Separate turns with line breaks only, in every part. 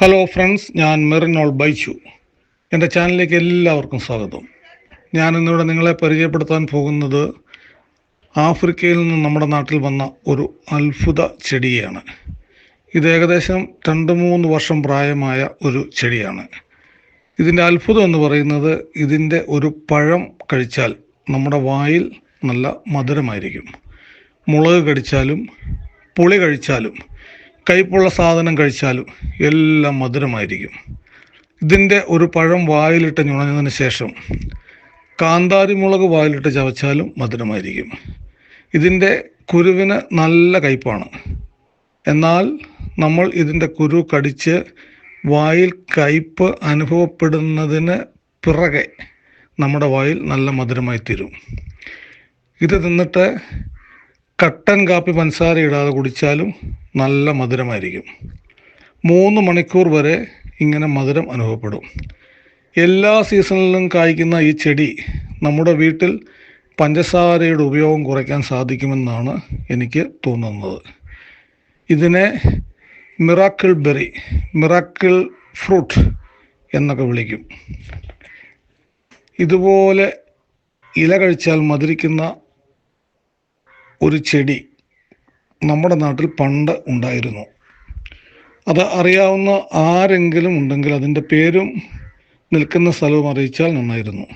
Hello friends ഞാൻ മെറിനോൾ ബൈച്ചു എന്റെ ചാനലിലേക്ക് എല്ലാവർക്കും സ്വാഗതം. ഞാൻ ഇന്നിവിടെ നിങ്ങളെ പരിചയപ്പെടുത്താൻ പോകുന്നത് ആഫ്രിക്കയിൽ നിന്ന് നമ്മുടെ നാട്ടിൽ വന്ന ഒരു അത്ഭുത ചെടിയാണ്. ഇത് ഏകദേശം രണ്ട് മൂന്ന് വർഷം പ്രായമായ ഒരു ചെടിയാണ്. ഇതിന്റെ അത്ഭുതം എന്ന് പറയുന്നത് ഇതിന്റെ ഒരു പഴം കഴിച്ചാൽ നമ്മുടെ വായിൽ നല്ല മധുരമായിരിക്കും. മുളക് കടിച്ചാലും പുളി കഴിച്ചാലും കയ്പുള്ള സാധനം കഴിച്ചാലും എല്ലാം മധുരമായിരിക്കും. ഇതിന്റെ ഒരു പഴം വായിലിട്ട് ഞുണഞ്ഞതിന് ശേഷം കാന്താരി മുളക് വായിലിട്ട് ചവച്ചാലും മധുരമായിരിക്കും. ഇതിന്റെ കുരുവിന് നല്ല കയ്പാണ്. എന്നാൽ നമ്മൾ ഇതിന്റെ കുരു കടിച്ച് വായിൽ കയ്പ് അനുഭവപ്പെടുന്നതിന് പിറകെ നമ്മുടെ വായിൽ നല്ല മധുരമായി തീരും ഇത് തിന്നിട്ട് കട്ടൻ കാപ്പി പഞ്ചസാര ഇടാതെ കുടിച്ചാലും നല്ല മധുരമായിരിക്കും. മൂന്ന് മണിക്കൂർ വരെ ഇങ്ങനെ മധുരം അനുഭവപ്പെടും. എല്ലാ സീസണിലും കായ്ക്കുന്ന ഈ ചെടി നമ്മുടെ വീട്ടിൽ പഞ്ചസാരയുടെ ഉപയോഗം കുറയ്ക്കാൻ സാധിക്കുമെന്നാണ് എനിക്ക് തോന്നുന്നത്. ഇതിനെ മിറാക്കിൾ ബെറി മിറാക്കിൾ ഫ്രൂട്ട് എന്നൊക്കെ വിളിക്കും. ഇതുപോലെ ഇല കഴിച്ചാൽ മധുരിക്കുന്ന ഒരു ചെടി നമ്മുടെ നാട്ടിൽ പണ്ട് ഉണ്ടായിരുന്നു. അത് അറിയാവുന്ന ആരെങ്കിലും ഉണ്ടെങ്കിൽ അതിന്റെ പേരും നിൽക്കുന്ന സ്ഥലവും അറിയിച്ചാൽ നന്നായിരുന്നു.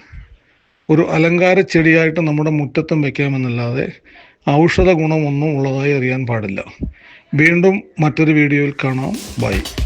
ഒരു അലങ്കാര ചെടിയായിട്ട് നമ്മുടെ മുറ്റത്തും വയ്ക്കാമെന്നല്ലാതെ ഔഷധ ഗുണമൊന്നും ഉള്ളതായി അറിയാൻ പാടില്ല. വീണ്ടും മറ്റൊരു വീഡിയോയിൽ കാണാം. ബൈ.